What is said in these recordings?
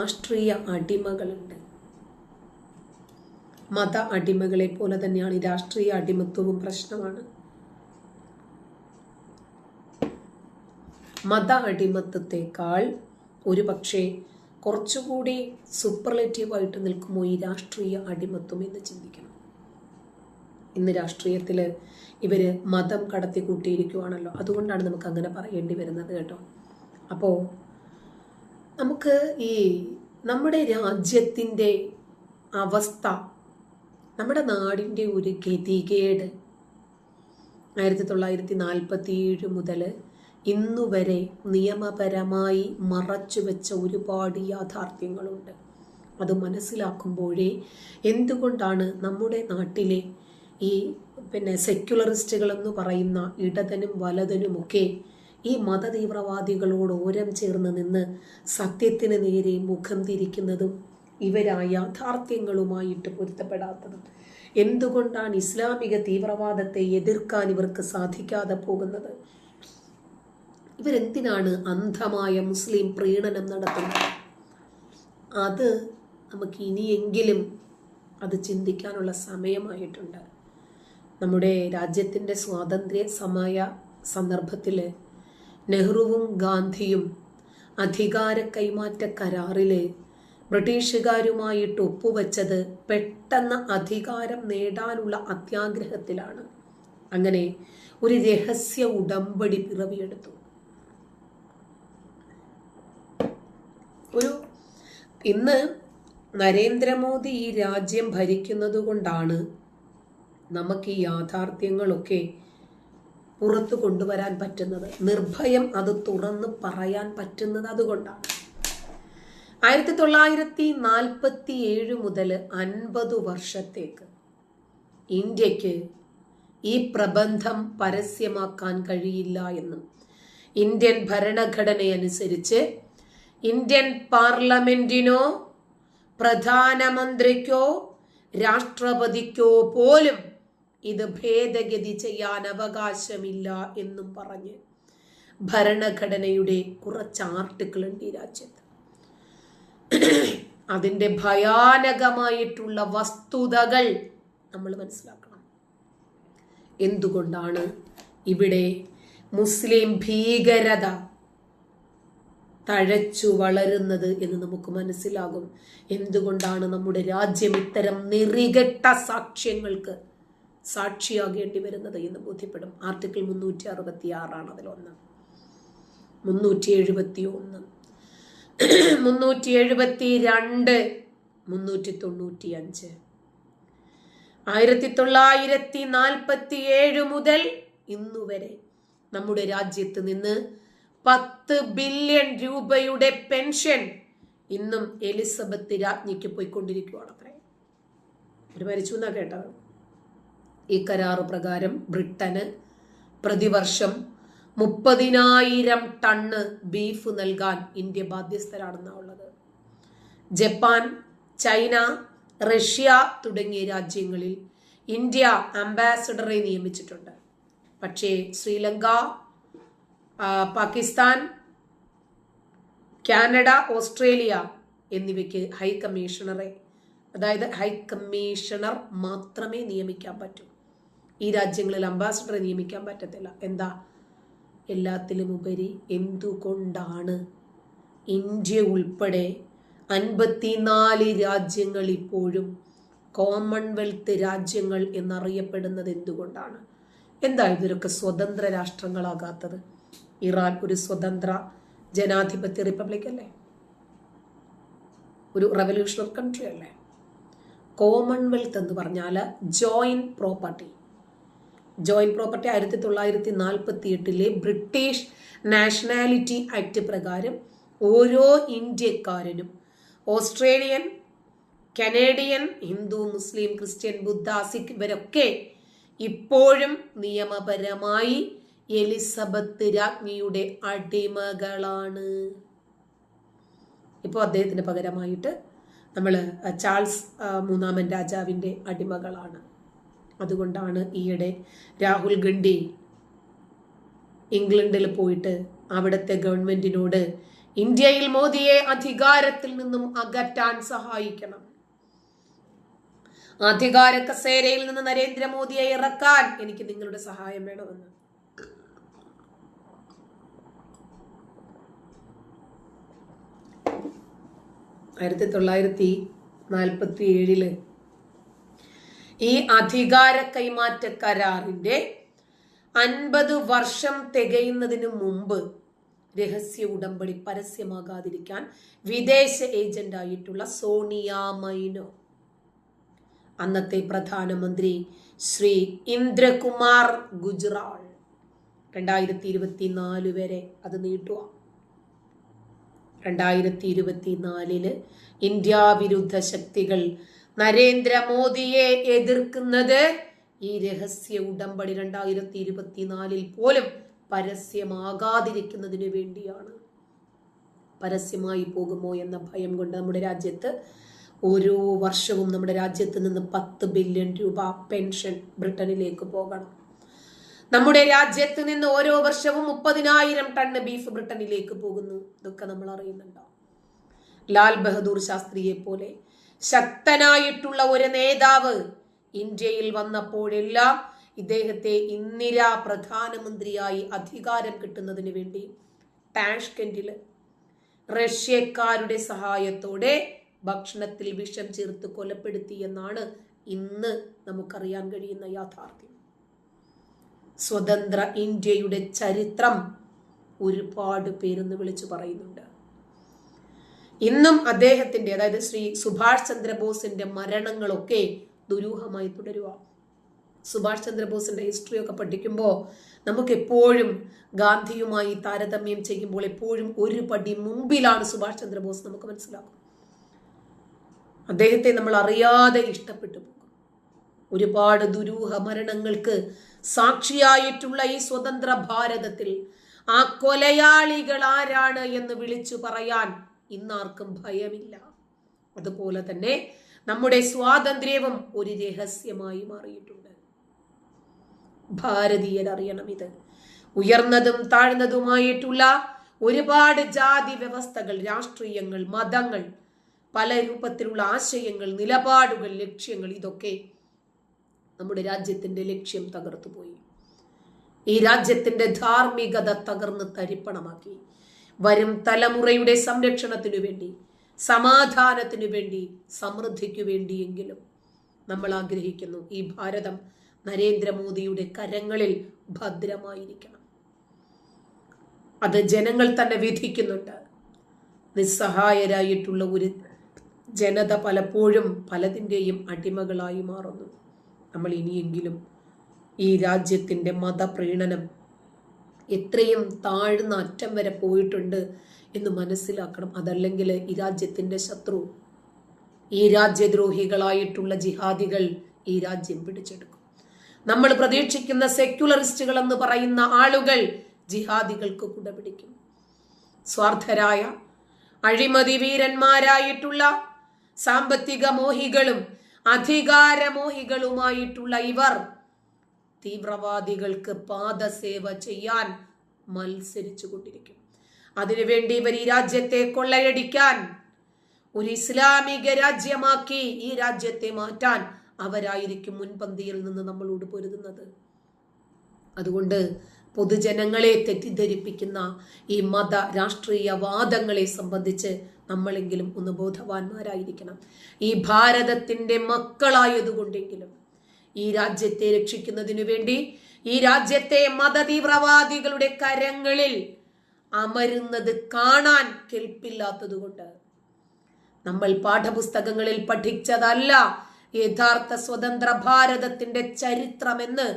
രാഷ്ട്രീയ അടിമകളുണ്ട്. മത അടിമകളെ പോലെ തന്നെയാണ് ഈ രാഷ്ട്രീയ അടിമത്വവും പ്രശ്നമാണ്. മത അടിമത്വത്തെക്കാൾ ഒരു പക്ഷേ കുറച്ചുകൂടി സൂപ്പർലേറ്റീവായിട്ട് നിൽക്കുമോ ഈ രാഷ്ട്രീയ അടിമത്വം എന്ന് ചിന്തിക്കണം. ഇന്ന് രാഷ്ട്രീയത്തിൽ ഇവർ മതം കടത്തി കൂട്ടിയിരിക്കുവാണല്ലോ അതുകൊണ്ടാണ് നമുക്ക് അങ്ങനെ പറയേണ്ടി വരുന്നത് കേട്ടോ. അപ്പോൾ നമുക്ക് ഈ നമ്മുടെ രാജ്യത്തിന്റെ അവസ്ഥ നമ്മുടെ നാടിന്റെ ഒരു ഗതികേട് ആയിരത്തി തൊള്ളായിരത്തി നാൽപ്പത്തി ഏഴ് മുതൽ ഇന്നുവരെ നിയമപരമായി മറച്ചു വെച്ച ഒരുപാട് യാഥാർത്ഥ്യങ്ങളുണ്ട്. അത് മനസ്സിലാക്കുമ്പോഴേ എന്തുകൊണ്ടാണ് നമ്മുടെ നാട്ടിലെ ഈ പിന്നെ സെക്യുലറിസ്റ്റുകളെന്ന് പറയുന്ന ഇടതനും വലതനുമൊക്കെ ഈ മതതീവ്രവാദികളോട് ഓരം ചേർന്ന് നിന്ന് സത്യത്തിന് നേരെ മുഖം തിരിക്കുന്നതും ഇവരാ യാഥാർത്ഥ്യങ്ങളുമായിട്ട് പൊരുത്തപ്പെടാത്തതും. എന്തുകൊണ്ടാണ് ഇസ്ലാമിക തീവ്രവാദത്തെ എതിർക്കാൻ ഇവർക്ക് സാധിക്കാതെ പോകുന്നത്? ഇവരെന്തിനാണ് അന്ധമായ മുസ്ലിം പ്രീണനം നടത്തുന്നത്? അത് നമുക്ക് ഇനിയെങ്കിലും അത് ചിന്തിക്കാനുള്ള സമയമായിട്ടുണ്ട്. നമ്മുടെ രാജ്യത്തിന്റെ സ്വാതന്ത്ര്യ സമയ സന്ദർഭത്തിൽ നെഹ്റുവും ഗാന്ധിയും അധികാര കൈമാറ്റ കരാറിൽ ബ്രിട്ടീഷുകാരുമായിട്ട് ഒപ്പുവച്ചത് പെട്ടെന്ന് അധികാരം നേടാനുള്ള അത്യാഗ്രഹത്തിലാണ്. അങ്ങനെ ഒരു രഹസ്യ ഉടമ്പടി പിറവിയെടുത്തു. ഒരു ഇന്ന് നരേന്ദ്രമോദി ഈ രാജ്യം ഭരിക്കുന്നത് കൊണ്ടാണ് നമുക്ക് ഈ യാഥാർത്ഥ്യങ്ങളൊക്കെ പുറത്തു കൊണ്ടുവരാൻ പറ്റുന്നത്. നിർഭയം അത് തുറന്ന് പറയാൻ പറ്റുന്നത് അതുകൊണ്ടാണ്. ആയിരത്തി തൊള്ളായിരത്തി നാൽപ്പത്തി ഏഴ് മുതൽ അൻപത് വർഷത്തേക്ക് ഇന്ത്യയ്ക്ക് ഈ പ്രബന്ധം പരസ്യമാക്കാൻ കഴിയില്ല എന്നും ഇന്ത്യൻ ഭരണഘടനയനുസരിച്ച് ഇന്ത്യൻ പാർലമെന്റിനോ പ്രധാനമന്ത്രിക്കോ രാഷ്ട്രപതിക്കോ പോലും ഇത് ഭേദഗതി ചെയ്യാൻ അവകാശമില്ല എന്നും പറഞ്ഞ് ഭരണഘടനയുടെ കുറച്ച് ആർട്ടിക്കിളുണ്ട് ഈ രാജ്യത്ത്. അതിന്റെ ഭയാനകമായിട്ടുള്ള വസ്തുതകൾ നമ്മൾ മനസ്സിലാക്കണം. എന്തുകൊണ്ടാണ് ഇവിടെ മുസ്ലിം ഭീകരത തഴച്ചു വളരുന്നത് എന്ന് നമുക്ക് മനസ്സിലാകും. എന്തുകൊണ്ടാണ് നമ്മുടെ രാജ്യം ഇത്തരം നിറികെട്ട സാക്ഷ്യങ്ങൾക്ക് സാക്ഷിയാകേണ്ടി വരുന്നത് എന്ന് ബോധ്യപ്പെടും. ആർട്ടിക്കിൾ മുന്നൂറ്റി അറുപത്തി ആറാണ് അതിലൊന്ന്. മുന്നൂറ്റി എഴുപത്തി ഒന്ന് മുന്നൂറ്റി എഴുപത്തി രണ്ട് മുന്നൂറ്റി തൊണ്ണൂറ്റി അഞ്ച് ആയിരത്തി തൊള്ളായിരത്തി നാൽപ്പത്തി ഏഴ് മുതൽ ഇന്നുവരെ നമ്മുടെ രാജ്യത്ത് നിന്ന് പത്ത് ബില്യൺ രൂപയുടെ പെൻഷൻ ഇന്നും എലിസബത്ത് രാജ്ഞിക്ക് പോയിക്കൊണ്ടിരിക്കുകയാണ് അത്രേ ഒരു മരിച്ചു എന്നാ കേട്ടത്? ഈ കരാറ് പ്രകാരം ബ്രിട്ടന് പ്രതിവർഷം മുപ്പതിനായിരം ടണ്ണ് ബീഫ് നൽകാൻ ഇന്ത്യ ബാധ്യസ്ഥരാണെന്നാണ് ഉള്ളത്. ജപ്പാൻ ചൈന റഷ്യ തുടങ്ങിയ രാജ്യങ്ങളിൽ ഇന്ത്യ അംബാസഡറെ നിയമിച്ചിട്ടുണ്ട്. പക്ഷേ ശ്രീലങ്ക പാകിസ്ഥാൻ കാനഡ ഓസ്ട്രേലിയ എന്നിവയ്ക്ക് ഹൈ കമ്മീഷണറെ അതായത് ഹൈ കമ്മീഷണർ മാത്രമേ നിയമിക്കാൻ പറ്റൂ. ഈ രാജ്യങ്ങളിൽ അംബാസഡറെ നിയമിക്കാൻ പറ്റത്തില്ല. എന്താ? എല്ലാത്തിലും ഉപരി എന്തുകൊണ്ടാണ് ഇന്ത്യ ഉൾപ്പെടെ അൻപത്തിനാല് രാജ്യങ്ങൾ ഇപ്പോഴും കോമൺവെൽത്ത് രാജ്യങ്ങൾ എന്നറിയപ്പെടുന്നത് എന്തുകൊണ്ടാണ്? എന്താ ഇതൊക്കെ സ്വതന്ത്ര രാഷ്ട്രങ്ങളാകാത്തത്? ഇറാൻ ഒരു സ്വതന്ത്ര ജനാധിപത്യ റിപ്പബ്ലിക് അല്ലേ? ഒരു റവല്യൂഷണറി കൺട്രി അല്ലേ? കോമൺവെൽത്ത് എന്ന് പറഞ്ഞാൽ ജോയിന്റ് പ്രോപ്പർട്ടി ജോയിന്റ് പ്രോപ്പർട്ടി ആയിരത്തി തൊള്ളായിരത്തി നാൽപ്പത്തി എട്ടിലെ ബ്രിട്ടീഷ് നാഷണാലിറ്റി ആക്ട് പ്രകാരം ഓരോ ഇന്ത്യക്കാരനും Australian Canadian Hindu Muslim Christian ബുദ്ധ സിഖ് ഇവരൊക്കെ ഇപ്പോഴും നിയമപരമായി എലിസബത്ത് രാജ്ഞിയുടെ അടിമകളാണ്. ഇപ്പോൾ അദ്ദേഹത്തിന് പകരമായിട്ട് നമ്മൾ ചാൾസ് മൂന്നാമൻ രാജാവിന്റെ അടിമകളാണ്. അതുകൊണ്ടാണ് ഈയിടെ രാഹുൽ ഗണ്ഡി ഇംഗ്ലണ്ടിൽ പോയിട്ട് അവിടുത്തെ ഗവൺമെന്റിനോട് ഇന്ത്യയിൽ മോദിയെ അധികാരത്തിൽ നിന്നും അകറ്റാൻ സഹായിക്കണം. അധികാര കസേരയിൽ നിന്ന് നരേന്ദ്രമോദിയെ ഇറക്കാൻ എനിക്ക് നിങ്ങളുടെ സഹായം വേണമെന്ന്. ആയിരത്തി തൊള്ളായിരത്തി നാൽപ്പത്തി ഏഴിൽ ഈ അധികാര കൈമാറ്റ കരാറിന്റെ അൻപത് വർഷം തികയുന്നതിന് മുമ്പ് രഹസ്യ ഉടമ്പടി പരസ്യമാകാതിരിക്കാൻ വിദേശ ഏജന്റായിട്ടുള്ള സോണിയ മൈനോ. അന്നത്തെ പ്രധാനമന്ത്രി ശ്രീ ഇന്ദ്രകുമാർ ഗുജറാൾ രണ്ടായിരത്തി ഇരുപത്തിനാല് വരെ അത് നീട്ടുക. രണ്ടായിരത്തി ഇരുപത്തിനാലിൽ ഇന്ത്യ വിരുദ്ധ ശക്തികൾ നരേന്ദ്രമോദിയെ എതിർക്കുന്നത് ഈ രഹസ്യ ഉടമ്പടി രണ്ടായിരത്തി ഇരുപത്തിനാലിൽ പോലും പരസ്യമാകാതിരിക്കുന്നതിന് വേണ്ടിയാണ്. പരസ്യമായി പോകുമോ എന്ന ഭയം കൊണ്ട് നമ്മുടെ രാജ്യത്ത് ഓരോ വർഷവും നമ്മുടെ രാജ്യത്ത് നിന്ന് പത്ത് ബില്യൺ രൂപ പെൻഷൻ ബ്രിട്ടനിലേക്ക് പോകണം. നമ്മുടെ രാജ്യത്ത് നിന്ന് ഓരോ വർഷവും മുപ്പതിനായിരം ടണ്ണ് ബീഫ് ബ്രിട്ടനിലേക്ക് പോകുന്നു. ഇതൊക്കെ നമ്മൾ അറിയുന്നുണ്ടോ? ലാൽ ബഹദൂർ ശാസ്ത്രിയെ പോലെ ശക്തനായിട്ടുള്ള ഒരു നേതാവ് ഇന്ത്യയിൽ വന്നപ്പോഴെല്ലാം ഇദ്ദേഹത്തെ ഇന്ദിര പ്രധാനമന്ത്രിയായി അധികാരം കിട്ടുന്നതിന് വേണ്ടി ടാഷ്കെൻഡിൽ റഷ്യക്കാരുടെ സഹായത്തോടെ ഭക്ഷണത്തിൽ വിഷം ചേർത്ത് കൊലപ്പെടുത്തി എന്നാണ് ഇന്ന് നമുക്കറിയാൻ കഴിയുന്ന യാഥാർത്ഥ്യം. സ്വതന്ത്ര ഇന്ത്യയുടെ ചരിത്രം ഒരുപാട് പേരെന്ന് വിളിച്ചു പറയുന്നുണ്ട്. ഇന്നും അദ്ദേഹത്തിന്റെ അതായത് ശ്രീ സുഭാഷ് ചന്ദ്രബോസിന്റെ മരണങ്ങളൊക്കെ ദുരൂഹമായി തുടരുക സുഭാഷ് ചന്ദ്രബോസിന്റെ ഹിസ്റ്ററി ഒക്കെ പഠിക്കുമ്പോൾ നമുക്ക് എപ്പോഴും ഗാന്ധിയുമായി താരതമ്യം ചെയ്യുമ്പോൾ എപ്പോഴും ഒരു പടി മുമ്പിലാണ് സുഭാഷ് ചന്ദ്രബോസ് നമുക്ക് മനസ്സിലാക്കും അദ്ദേഹത്തെ നമ്മൾ അറിയാതെ ഇഷ്ടപ്പെട്ടു പോകും. ഒരുപാട് ദുരൂഹ മരണങ്ങൾക്ക് സാക്ഷിയായിട്ടുള്ള ഈ സ്വതന്ത്ര ഭാരതത്തിൽ ആ കൊലയാളികൾ ആരാണ് എന്ന് വിളിച്ചു പറയാൻ ഇന്നാർക്കും ഭയമില്ല. അതുപോലെ തന്നെ നമ്മുടെ സ്വാതന്ത്ര്യവും ഒരു രഹസ്യമായി മാറിയിട്ടുണ്ട്. ഭാരതീയർ അറിയണം ഇത് ഉയർന്നതും താഴ്ന്നതുമായിട്ടുള്ള ഒരുപാട് ജാതി വ്യവസ്ഥകൾ രാഷ്ട്രീയങ്ങൾ മതങ്ങൾ പല രൂപത്തിലുള്ള ആശയങ്ങൾ നിലപാടുകൾ ലക്ഷ്യങ്ങൾ ഇതൊക്കെ നമ്മുടെ രാജ്യത്തിന്റെ ലക്ഷ്യം തകർത്തുപോയി. ഈ രാജ്യത്തിന്റെ ധാർമ്മികത തകർന്ന് തരിപ്പണമാക്കി. വരും തലമുറയുടെ സംരക്ഷണത്തിനു വേണ്ടി സമാധാനത്തിനു വേണ്ടി സമൃദ്ധിക്കു വേണ്ടിയെങ്കിലും നമ്മൾ ആഗ്രഹിക്കുന്നു ഈ ഭാരതം നരേന്ദ്രമോദിയുടെ കരങ്ങളിൽ ഭദ്രമായിരിക്കണം. അത് ജനങ്ങൾ തന്നെ വിധിക്കുന്നുണ്ട്. നിസ്സഹായരായിട്ടുള്ള ഒരു ജനത പലപ്പോഴും പലതിന്റെയും അടിമകളായി മാറുന്നു. നമ്മൾ ഇനിയെങ്കിലും ഈ രാജ്യത്തിന്റെ മതപ്രീണനം എത്രയും താഴ്ന്ന അറ്റം വരെ പോയിട്ടുണ്ട് എന്ന് മനസ്സിലാക്കണം. അതല്ലെങ്കിൽ ഈ രാജ്യത്തിന്റെ ശത്രു ഈ രാജ്യദ്രോഹികളായിട്ടുള്ള ജിഹാദികൾ ഈ രാജ്യം പിടിച്ചെടുക്കും. നമ്മൾ പ്രതീക്ഷിക്കുന്ന സെക്യുലറിസ്റ്റുകൾ എന്ന് പറയുന്ന ആളുകൾ ജിഹാദികൾക്ക് കുടപിടിക്കും. സ്വാർത്ഥരായ അഴിമതി വീരന്മാരായിട്ടുള്ള സാമ്പത്തിക മോഹികളും അധികാരമോഹികളുമായിട്ടുള്ള ഇവർ തീവ്രവാദികൾക്ക് പാദസേവ ചെയ്യാൻ മത്സരിച്ചു കൊണ്ടിരിക്കും അതിനുവേണ്ടി ഇവർ ഈ രാജ്യത്തെ കൊള്ളയടിക്കാൻ ഒരു ഇസ്ലാമിക രാജ്യമാക്കി ഈ രാജ്യത്തെ മാറ്റാൻ അവരായിരിക്കും മുൻപന്തിയിൽ നിന്ന് നമ്മളോട് പൊരുതുന്നത്. അതുകൊണ്ട് പൊതുജനങ്ങളെ തെറ്റിദ്ധരിപ്പിക്കുന്ന ഈ മത രാഷ്ട്രീയ വാദങ്ങളെ സംബന്ധിച്ച് നമ്മളെങ്കിലും ഒന്ന് ബോധവാന്മാരായിരിക്കണം. ഈ ഭാരതത്തിന്റെ മക്കളായതുകൊണ്ടെങ്കിലും ഈ രാജ്യത്തെ രക്ഷിക്കുന്നതിനു വേണ്ടി ഈ രാജ്യത്തെ മതതീവ്രവാദികളുടെ കരങ്ങളിൽ അമരുന്നത് കാണാൻ കെൽപ്പില്ലാത്തതുകൊണ്ട് നമ്മൾ പാഠപുസ്തകങ്ങളിൽ പഠിച്ചതല്ല യഥാർത്ഥ സ്വതന്ത്ര ഭാരതത്തിന്റെ ചരിത്രമെന്ന്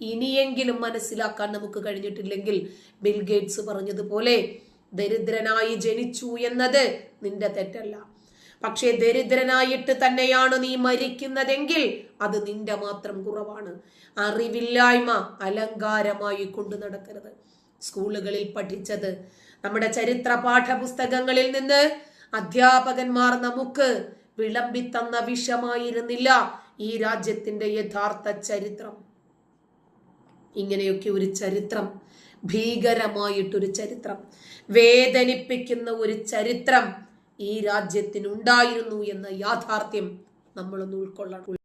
ഇനിയെങ്കിലും മനസ്സിലാക്കാൻ നമുക്ക് കഴിഞ്ഞിട്ടില്ലെങ്കിൽ ബിൽഗേറ്റ്സ് പറഞ്ഞതുപോലെ ദരിദ്രനായി ജനിച്ചു എന്നത് നിന്റെ തെറ്റല്ല. പക്ഷേ ദരിദ്രനായിട്ട് തന്നെയാണ് നീ മരിക്കുന്നതെങ്കിൽ അത് നിന്റെ മാത്രം കുറവാണ്. അറിവില്ലായ്മ അലങ്കാരമായി കൊണ്ടു നടക്കരുത്. സ്കൂളുകളിൽ പഠിച്ചത് നമ്മുടെ ചരിത്ര പാഠപുസ്തകങ്ങളിൽ നിന്ന് അധ്യാപകന്മാർ നമുക്ക് വിളമ്പിത്തന്ന വിഷമായിരുന്നില്ല ഈ രാജ്യത്തിന്റെ യഥാർത്ഥ ചരിത്രം. ഇങ്ങനെയൊക്കെ ഒരു ചരിത്രം ഭീകരമായിട്ടൊരു ചരിത്രം വേദനിപ്പിക്കുന്ന ഒരു ചരിത്രം ഈ രാജ്യത്തിനുണ്ടായിരുന്നു എന്ന യാഥാർത്ഥ്യം നമ്മളൊന്ന് ഉൾക്കൊള്ളണം.